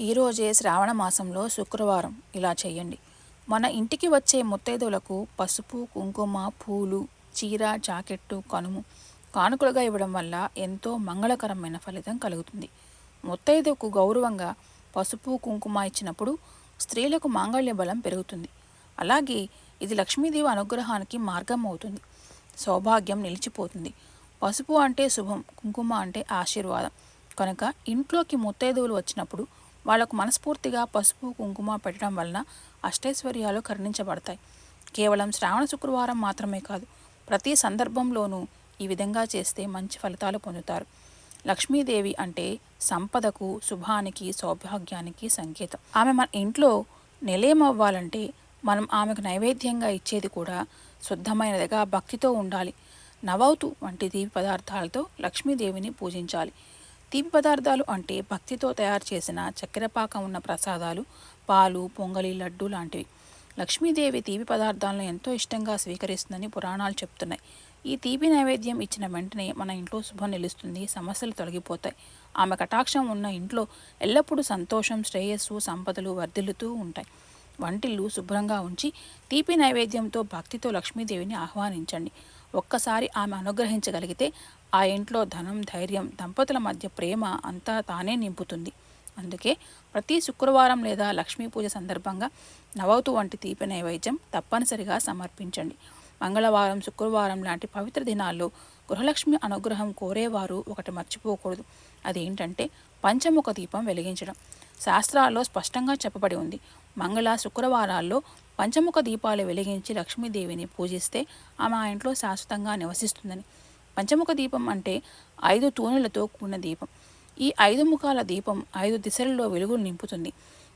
ఈరోజే శ్రావణ మాసంలో శుక్రవారం. ఇలా చేయండి. మన ఇంటికి వచ్చే ముత్తైదువులకు పసుపు కుంకుమ పూలు చీర జాకెట్టు కనుము కానుకలుగా ఇవ్వడం వల్ల ఎంతో మంగళకరమైన ఫలితం కలుగుతుంది. ముత్తైదుకు గౌరవంగా పసుపు కుంకుమ ఇచ్చినప్పుడు స్త్రీలకు మాంగళ్య బలం పెరుగుతుంది. అలాగే ఇది లక్ష్మీదేవి అనుగ్రహానికి మార్గం అవుతుంది. సౌభాగ్యం నిలిచిపోతుంది. పసుపు అంటే శుభం కుంకుమ అంటే ఆశీర్వాదం. కనుక ఇంట్లోకి ముత్తైదువులు వచ్చినప్పుడు వాళ్ళకు మనస్ఫూర్తిగా పసుపు కుంకుమ పెట్టడం వలన అష్టైశ్వర్యాలు కరుణించబడతాయి. కేవలం శ్రావణ శుక్రవారం మాత్రమే కాదు ప్రతి సందర్భంలోనూ ఈ విధంగా చేస్తే మంచి ఫలితాలు పొందుతారు. లక్ష్మీదేవి అంటే సంపదకు శుభానికి సౌభాగ్యానికి సంకేతం. ఆమె మన ఇంట్లో నిలయమవ్వాలంటే మనం ఆమెకు నైవేద్యంగా ఇచ్చేది కూడా శుద్ధమైనదిగా భక్తితో ఉండాలి. నవౌతు వంటి దీప పదార్థాలతో లక్ష్మీదేవిని పూజించాలి. తీపి పదార్థాలు అంటే భక్తితో తయారు చేసిన చక్కెరపాకం ఉన్న ప్రసాదాలు పాలు పొంగలి లడ్డు లాంటివి. లక్ష్మీదేవి తీపి పదార్థాలను ఎంతో ఇష్టంగా స్వీకరిస్తుందని పురాణాలు చెప్తున్నాయి. ఈ తీపి నైవేద్యం ఇచ్చిన వెంటనే మన ఇంట్లో శుభం నిలుస్తుంది సమస్యలు తొలగిపోతాయి. ఆమె కటాక్షం ఉన్న ఇంట్లో ఎల్లప్పుడూ సంతోషం శ్రేయస్సు సంపదలు వర్ధిల్లుతూ ఉంటాయి. వంటిల్లు శుభ్రంగా ఉంచి తీపి నైవేద్యంతో భక్తితో లక్ష్మీదేవిని ఆహ్వానించండి. ఒక్కసారి ఆమె అనుగ్రహించగలిగితే ఆ ఇంట్లో ధనం ధైర్యం దంపతుల మధ్య ప్రేమ అంతా తానే నింపుతుంది. అందుకే ప్రతి శుక్రవారం లేదా లక్ష్మీ పూజ సందర్భంగా నవౌతు వంటి తీపి నైవేద్యం తప్పనిసరిగా సమర్పించండి. మంగళవారం శుక్రవారం లాంటి పవిత్ర దినాల్లో గృహలక్ష్మి అనుగ్రహం కోరేవారు ఒకటి మర్చిపోకూడదు. అదేంటంటే పంచముఖ దీపం వెలిగించడం. శాస్త్రాల్లో స్పష్టంగా చెప్పబడి ఉంది. మంగళ శుక్రవారాల్లో పంచముఖ దీపాలు వెలిగించి లక్ష్మీదేవిని పూజిస్తే ఆమె ఆ ఇంట్లో శాశ్వతంగా నివసిస్తుందని. పంచముఖ దీపం అంటే ఐదు తూనెలతో కూడిన దీపం. ఈ ఐదు ముఖాల దీపం ఐదు దిశలలో వెలుగులు నింపుతుంది.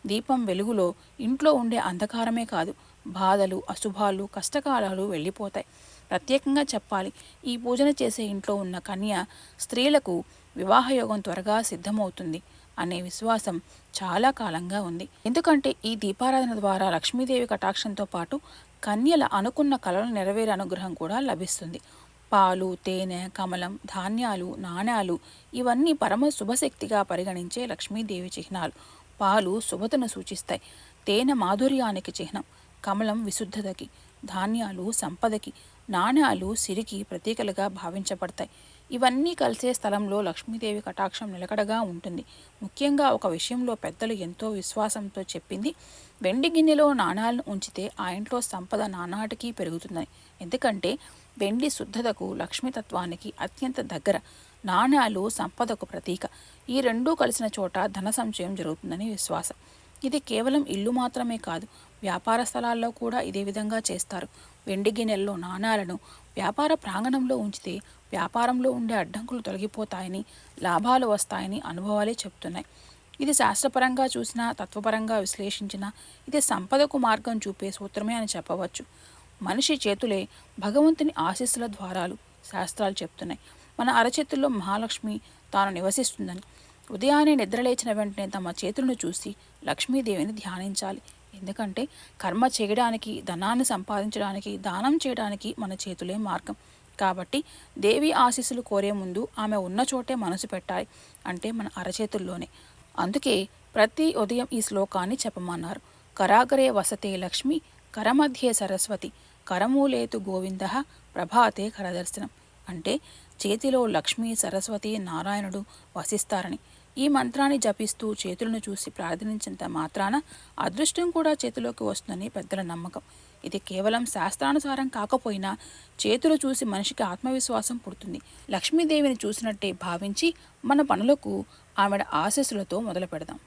దీపం వెలుగులో ఇంట్లో ఉండే అంధకారమే కాదు బాధలు అశుభాలు కష్టకాలాలు వెళ్ళిపోతాయి. ప్రత్యేకంగా చెప్పాలి ఈ పూజన చేసే ఇంట్లో ఉన్న కన్య స్త్రీలకు వివాహయోగం త్వరగా సిద్ధమవుతుంది. అనే విశ్వాసం చాలా కాలంగా ఉంది. ఎందుకంటే ఈ దీపారాధన ద్వారా లక్ష్మీదేవి కటాక్షంతో పాటు కన్యల అనుకున్న కళలు నెరవేరే అనుగ్రహం కూడా లభిస్తుంది. పాలు తేనె కమలం ధాన్యాలు నాణ్యాలు ఇవన్నీ పరమ శుభశక్తిగా పరిగణించే లక్ష్మీదేవి చిహ్నాలు. పాలు శుభతను సూచిస్తాయి. తేనె మాధుర్యానికి చిహ్నం కమలం విశుద్ధతకి ధాన్యాలు సంపదకి నాణ్యాలు సిరికి ప్రతీకలుగా భావించబడతాయి. ఇవన్నీ కలిసే స్థలంలో లక్ష్మీదేవి కటాక్షం నిలకడగా ఉంటుంది. ముఖ్యంగా ఒక విషయంలో పెద్దలు ఎంతో విశ్వాసంతో చెప్పింది వెండి గిన్నెలో నాణాలను ఉంచితే ఆ ఇంట్లో సంపద నానాటికి పెరుగుతుందని ఎందుకంటే వెండి శుద్ధతకు లక్ష్మీతత్వానికి అత్యంత దగ్గర. నాణాలు సంపదకు ప్రతీక. ఈ రెండూ కలిసిన చోట ధన సంచయం జరుగుతుందని విశ్వాసం. ఇది కేవలం ఇల్లు మాత్రమే కాదు వ్యాపార స్థలాల్లో కూడా ఇదే విధంగా చేస్తారు. వెండి గిన్నెల్లో నాణాలను వ్యాపార ప్రాంగణంలో ఉంచితే వ్యాపారంలో ఉండే అడ్డంకులు తొలగిపోతాయని లాభాలు వస్తాయని అనుభవాలే చెప్తున్నాయి ఇది శాస్త్రపరంగా చూసినా తత్వపరంగా విశ్లేషించినా ఇది సంపదకు మార్గం చూపే సూత్రమే అని చెప్పవచ్చు. మనిషి చేతులే భగవంతుని ఆశీస్సుల ద్వారాలు శాస్త్రాలు చెప్తున్నాయి మన అరచేతుల్లో మహాలక్ష్మి తాను నివసిస్తుందని ఉదయాన్నే నిద్రలేచిన వెంటనే తమ చేతులను చూసి లక్ష్మీదేవిని ధ్యానించాలి. ఎందుకంటే కర్మ చేయడానికి ధనాన్ని సంపాదించడానికి దానం చేయడానికి మన చేతులే మార్గం. కాబట్టి దేవి ఆశీస్సులు కోరే ముందు ఆమె ఉన్న చోటే మనసు పెట్టాలి అంటే మన అరచేతుల్లోనే. అందుకే ప్రతి ఉదయం ఈ శ్లోకాన్ని చెప్పమన్నారు. కరాగరే వసతే లక్ష్మి కరమధ్యే సరస్వతి కరమూలేతు గోవింద ప్రభాతే కరదర్శనం. అంటే చేతిలో లక్ష్మి సరస్వతి నారాయణుడు వసిస్తారని. ఈ మంత్రాన్ని జపిస్తూ చేతులను చూసి ప్రార్థించినంత మాత్రాన అదృష్టం కూడా చేతిలోకి వస్తుందని పెద్దల నమ్మకం. ఇది కేవలం శాస్త్రానుసారం కాకపోయినా చేతులు చూసి మనిషికి ఆత్మవిశ్వాసం పుడుతుంది. లక్ష్మీదేవిని చూసినట్టే భావించి మన పనులకు ఆమెడ ఆశస్సులతో మొదలు పెడదాం